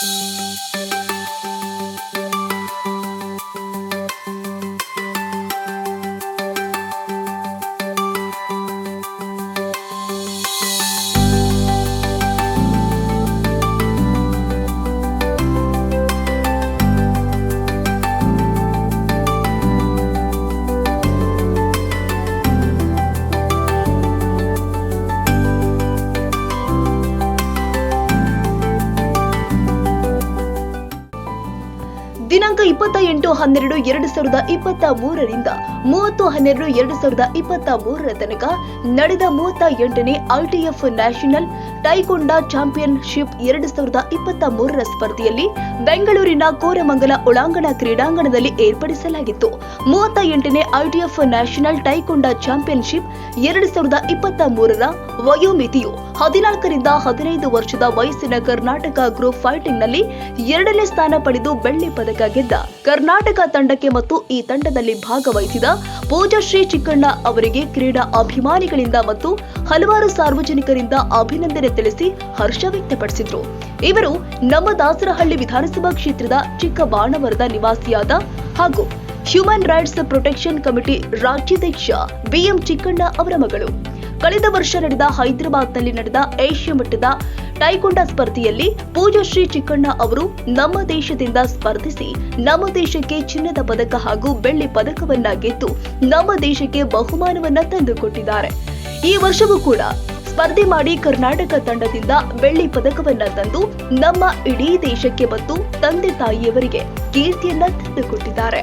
you ದಿನಾಂಕ ಇಪ್ಪತ್ತ ಎಂಟು ಹನ್ನೆರಡು ಎರಡು ಸಾವಿರದ ಇಪ್ಪತ್ತ ಮೂರರಿಂದ ಮೂವತ್ತು ಹನ್ನೆರಡು ಎರಡು ಸಾವಿರದ ಇಪ್ಪತ್ತ ಮೂರರ ತನಕ ನಡೆದ ಮೂವತ್ತ ಎಂಟನೇ ಐಟಿಎಫ್ ನ್ಯಾಷನಲ್ ಟೈಕೊಂಡ ಚಾಂಪಿಯನ್ಶಿಪ್ ಎರಡು ಸಾವಿರದ ಇಪ್ಪತ್ತ ಮೂರರ ಸ್ಪರ್ಧೆಯಲ್ಲಿ ಬೆಂಗಳೂರಿನ ಕೋರಮಂಗಲ ಒಳಾಂಗಣ ಕ್ರೀಡಾಂಗಣದಲ್ಲಿ ಏರ್ಪಡಿಸಲಾಗಿತ್ತು. ಮೂವತ್ತ ಎಂಟನೇ ಐಟಿಎಫ್ ನ್ಯಾಷನಲ್ ಟೈಕೊಂಡ ಚಾಂಪಿಯನ್ಶಿಪ್ ಎರಡು ಸಾವಿರದ ಇಪ್ಪತ್ತ ಮೂರರ ವಯೋಮಿತಿಯು ಹದಿನಾಲ್ಕರಿಂದ ಹದಿನೈದು ವರ್ಷದ ವಯಸ್ಸಿನ ಕರ್ನಾಟಕ ಗ್ರೂಪ್ ಫೈಟಿಂಗ್ನಲ್ಲಿ ಎರಡನೇ ಸ್ಥಾನ ಪಡೆದು ಬೆಳ್ಳಿ ಪದಕ ಗೆದ್ದ ಕರ್ನಾಟಕ ತಂಡಕ್ಕೆ ಮತ್ತು ಈ ತಂಡದಲ್ಲಿ ಭಾಗವಹಿಸಿದ ಪೂಜಾಶ್ರೀ ಚಿಕ್ಕಣ್ಣ ಅವರಿಗೆ ಕ್ರೀಡಾ ಅಭಿಮಾನಿಗಳಿಂದ ಮತ್ತು ಹಲವಾರು ಸಾರ್ವಜನಿಕರಿಂದ ಅಭಿನಂದನೆ ತಿಳಿಸಿ ಹರ್ಷ ವ್ಯಕ್ತಪಡಿಸಿದ್ರು. ಇವರು ನಮ್ಮ ದಾಸರಹಳ್ಳಿ ವಿಧಾನಸಭಾ ಕ್ಷೇತ್ರದ ಚಿಕ್ಕ ಬಾಣವರದ ನಿವಾಸಿಯಾದ ಹಾಗೂ ಹ್ಯೂಮನ್ ರೈಟ್ಸ್ ಪ್ರೊಟೆಕ್ಷನ್ ಕಮಿಟಿ ರಾಜ್ಯಾಧ್ಯಕ್ಷ ಬಿಎಂ ಚಿಕ್ಕಣ್ಣ ಅವರ ಮಗಳು. ಕಳೆದ ವರ್ಷ ನಡೆದ ಹೈದರಾಬಾದ್ನಲ್ಲಿ ನಡೆದ ಏಷ್ಯಾ ಮಟ್ಟದ ಟೈಕೊಂಡ ಸ್ಪರ್ಧೆಯಲ್ಲಿ ಪೂಜಾಶ್ರೀ ಚಿಕ್ಕಣ್ಣ ಅವರು ನಮ್ಮ ದೇಶದಿಂದ ಸ್ಪರ್ಧಿಸಿ, ನಮ್ಮ ದೇಶಕ್ಕೆ ಚಿನ್ನದ ಪದಕ ಹಾಗೂ ಬೆಳ್ಳಿ ಪದಕವನ್ನ ಗೆದ್ದು, ನಮ್ಮ ದೇಶಕ್ಕೆ ಬಹುಮಾನವನ್ನ ತಂದುಕೊಟ್ಟಿದ್ದಾರೆ. ಈ ವರ್ಷವೂ ಕೂಡ ಸ್ಪರ್ಧೆ ಮಾಡಿ ಕರ್ನಾಟಕ ತಂಡದಿಂದ ಬೆಳ್ಳಿ ಪದಕವನ್ನ ತಂದು, ನಮ್ಮ ಇಡೀ ದೇಶಕ್ಕೆ ಮತ್ತು ತಂದೆ ತಾಯಿಯವರಿಗೆ ಕೀರ್ತಿಯನ್ನ ತಂದುಕೊಟ್ಟಿದ್ದಾರೆ.